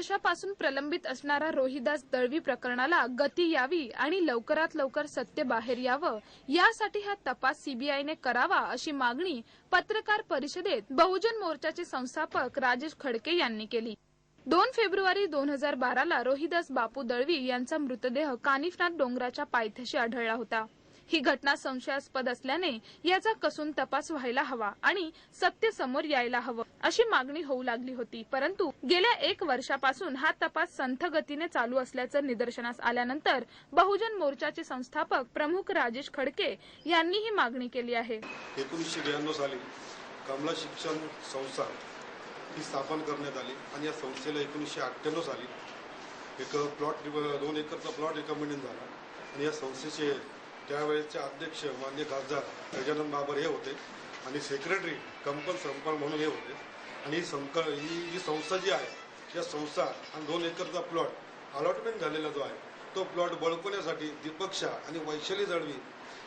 वर्षापासून प्रलंबित असणारा रोहिदास दळवी प्रकरणाला गती यावी आणि लवकरात लवकर सत्य बाहेर यावं यासाठी हा तपास सीबीआयने करावा अशी मागणी पत्रकार परिषदेत बहुजन मोर्चाचे संस्थापक राजेश खडके यांनी केली. दोन फेब्रुवारी दोन हजार बाराला रोहिदास बापू दळवी यांचा मृतदेह कानिफनाथ डोंगराच्या पायथ्याशी आढळला होता. ही घटना संशयास्पद असल्याने याचा कसून तपास व्हायला हवा आणि सत्य समोर यायला हवं अशी मागणी होऊ लागली होती. परंतु गेल्या एक वर्षापासून हा तपास संथ गतीने चालू असल्याचं निदर्शनास आल्यानंतर बहुजन मोर्चाचे संस्थापक प्रमुख राजेश खडके यांनी ही मागणी केली आहे. एकोणीसशे ब्याण्णव साली कमला शिक्षण संस्था ही स्थापन करण्यात आली आणि या संस्थेला एकोणीसशे अठ्ठ्याण्णव साली एक प्लॉट दोन एकरचा प्लॉट रिकमेंडेड झाला आणि या संस्थेचे त्यावेळेचे अध्यक्ष मान्य खासदार गजानन बाबर हे होते आणि सेक्रेटरी कंपल संपाल म्हणून हे होते. आणि ही संक ही जी संस्था जी आहे या संस्था आणि दोन एकरचा प्लॉट अलॉटमेंट झालेला जो आहे तो प्लॉट बळकवण्यासाठी दीपक शाह आणि वैशाली दळवी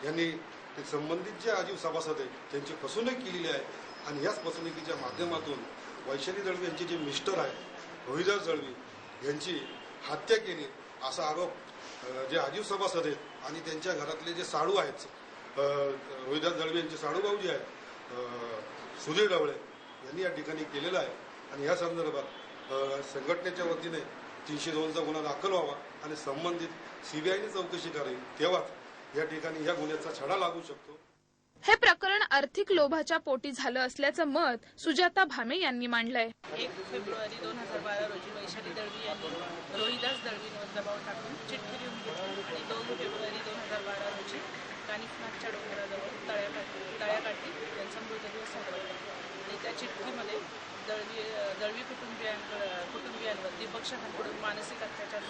यांनी ते संबंधित जे आजीव सभासद आहेत त्यांची फसवणूक केलेली आहे. आणि याच फसवणुकीच्या माध्यमातून वैशाली दळवी यांचे जे मिस्टर आहे रोहिदास दळवी यांची हत्या केली असा आरोप जे आजीव सभासद आहेत आणि त्यांच्या घरातले जे साडू आहेत रोहिदास दळवे यांचे साडू भाऊजी आहेत सुधीर ढवळे यांनी या ठिकाणी केलेलं आहे. आणि या संदर्भात संघटनेच्या वतीने तीनशे दोनचा गुन्हा दाखल व्हावा आणि संबंधित सीबीआयने चौकशी करावी तेव्हाच या ठिकाणी या गुन्ह्याचा छडा लागू शकतो. हे प्रकरण आर्थिक लोभाच्या पोटी झालं असल्याचं मत सुजाता भामे यांनी मांडलंय. एक फेब्रुवारी दोन हजार बारा रोजी वैशाली दळवी यांनी रोहिदास दळवींवर दबाव टाकून चिठ्ठी लिहून आणि दोन फेब्रुवारी दोन हजार बारा रोजी कानिफनाथच्या डोंगराजवळ तळ्याकाठी तळ्याकाठी त्यांचा मृतदेह सापडला. आणि त्या चिठ्ठीमध्ये दळवी दळवी कुटुंबियांकडे कुटुंबियांवर दीपक शहाकडून मानसिक अत्याचार